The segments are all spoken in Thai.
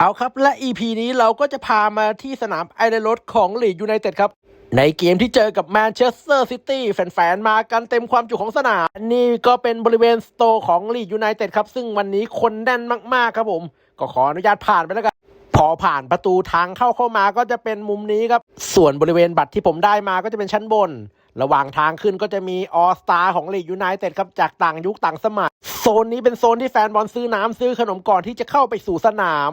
เอาครับและ EP นี้เราก็จะพามาที่สนามไอเดนโรดของลีดยูไนเต็ดครับ ในเกมที่เจอกับแมนเชสเตอร์ซิตี้แฟนๆ มากันเต็มความจุของสนาม นี่ก็เป็นบริเวณสโตร์ของลีดยูไนเต็ดครับ ซึ่งวันนี้คนแน่นมากๆครับผม ก็ขออนุญาตผ่านไปแล้วกัน พอผ่านประตูทางเข้าเข้ามาก็จะเป็นมุมนี้ครับ ส่วนบริเวณบัตรที่ผมได้มาก็จะเป็นชั้นบน ระหว่างทางขึ้นก็จะมีออสตาของลีกยูไนเต็ดครับจากต่างยุคต่างสมัยโซนนี้เป็นโซนที่แฟนบอลซื้อน้ำซื้อขนมก่อนที่จะเข้าไปสู่สนาม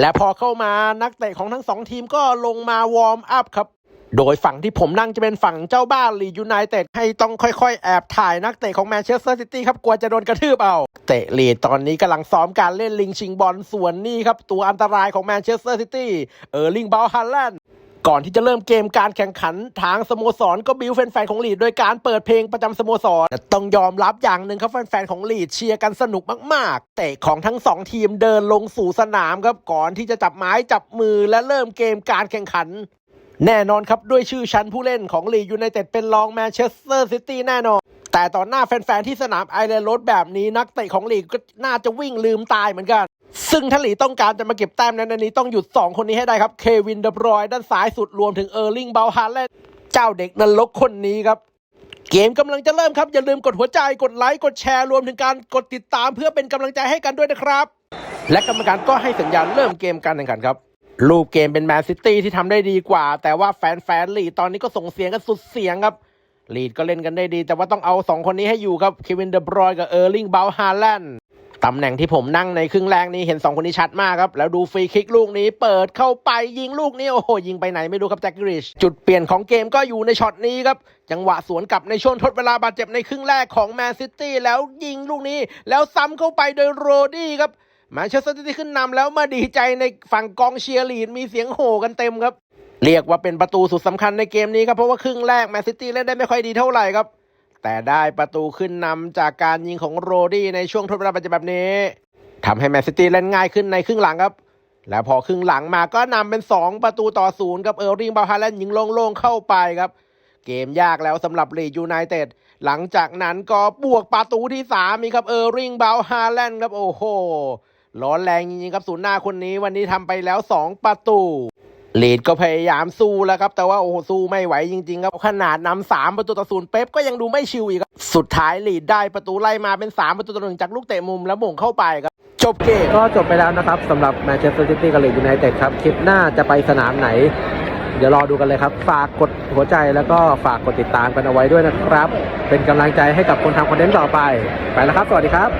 และพอเข้ามานักเตะของทั้งสองทีมก็ลงมาวอร์มอัพครับ โดยฝั่งที่ผมนั่งจะเป็นฝั่งเจ้าบ้านลียูไนเต็ดให้ต้องค่อยๆ แอบถ่ายนักเตะของแมนเชสเตอร์ซิตี้ครับกลัวจะโดนกระทืบเอา เตะลีดตอนนี้กำลังซ้อมการเล่นลิงชิงบอลส่วนนี้ครับ ตัวอันตรายของแมนเชสเตอร์ซิตี้เออร์ลิงบาลฮันแลนด์ ก่อนที่จะเริ่มเกมการแข่งขันทางสโมสรก็บิวแฟนๆของลีดโดยการเปิดเพลงประจำสโมสรแต่ต้องยอมรับอย่างหนึ่งครับแฟนๆของลีดเชียร์กันสนุกมากๆ เตะของทั้งสองทีมเดินลงสู่สนามครับก่อนที่จะจับไม้จับมือและเริ่มเกมการแข่งขัน แน่นอนครับด้วยชื่อชั้นผู้เล่นของลีดยูไนเต็ดเป็นรองแมนเชสเตอร์ซิตี้แน่นอน แต่ต่อหน้าแฟน ๆ ที่สนามไอร์แลนด์โรดแบบนี้นักเตะของลีกก็น่าจะวิ่งลืมตายเหมือนกัน ซึ่งถ้าลีต้องการจะมาเก็บแต้มในนัดนี้ต้องหยุด 2 คนนี้ให้ได้ครับ เควินเดบรอยด้านซ้ายสุดรวมถึงเออร์ลิงเบลฮาร์แลนเจ้าเด็กนรกคนนี้ครับ เกมกำลังจะเริ่มครับ อย่าลืมกดหัวใจกดไลค์กดแชร์รวมถึงการกดติดตามเพื่อเป็นกำลังใจให้กันด้วยนะครับ และกรรมการก็ให้สัญญาณเริ่มเกมการแข่งขันครับรูปเกมเป็นแมนซิตี้ที่ทำได้ดีกว่า แต่ว่าแฟนแฟนๆลีตอนนี้ก็ส่งเสียงกันสุดเสียงครับ ลีดก็เล่นกันได้ดี แต่ว่าต้องเอา 2 คนนี้ให้อยู่ครับเควินเดบรอยกับเออร์ลิงเบลฮาร์แลนด์ตำแหน่งที่ผมนั่งในครึ่งแรกนี้เห็น 2 คนนี้ชัดมากครับ แล้วดูฟรีคิกลูกนี้เปิดเข้าไปยิงลูกนี้ โอ้โห ยิงไปไหนไม่รู้ครับแจ็คกริช จุดเปลี่ยนของเกมก็อยู่ในช็อตนี้ครับ จังหวะสวนกลับในช่วงทดเวลาบาดเจ็บในครึ่งแรกของแมนซิตี้แล้วยิงลูกนี้ แล้วซ้ำเข้าไปโดยโรดี้ครับแมนเชสเตอร์ซิตี้ขึ้นนำแล้วมาดีใจในฝั่งกองเชียร์ลีดมีเสียงโห่กันเต็มครับ เรียกว่าเป็นประตูสุดสำคัญในเกมนี้ครับ เพราะว่าครึ่งแรกแมนซิตี้เล่นได้ไม่ค่อยดีเท่าไหร่ครับ แต่ได้ประตูขึ้นนำจากการยิงของโรดี้ในช่วงทดเวลาปัจจุบันนี้ทำให้แมนซิตี้เล่นง่ายขึ้นในครึ่งหลังครับ แล้วพอครึ่งหลังมาก็นำเป็น 2 ประตูต่อศูนย์กับเออร์ริงบาฮาแลนด์ยิงโล่งๆเข้าไปครับ เกมยากแล้วสำหรับลีดยูไนเต็ดหลังจากนั้นก็บวกประตูที่3มีครับเออร์ริงบาฮาแลนด์ครับโอ้โหร้อนแรงจริงๆครับศูนย์หน้าคนนี้วันนี้ทำไปแล้ว 2 ประตู ลีดก็พยายามสู้แล้วครับ แต่ว่าโอ้โหสู้ไม่ไหวจริงๆครับขนาดนำสามประตูต่อศูนย์เป๊ปก็ยังดูไม่ชิวอีกครับสุดท้ายลีดได้ประตูไล่มาเป็น 3 ประตูต่อหนึ่งจากลูกเตะมุมแล้วหม่งเข้าไปครับ จบเกมก็จบไปแล้วนะครับสำหรับแมนเชสเตอร์ซิตี้กับลีดยูไนเต็ดครับ คลิปหน้าจะไปสนามไหน เดี๋ยวรอดูกันเลยครับ ฝากกดหัวใจแล้วก็ฝากกดติดตามกันเอาไว้ด้วยนะครับ เป็นกำลังใจให้กับคนทำคอนเทนต์ต่อไป ไปแล้วครับ สวัสดีครับ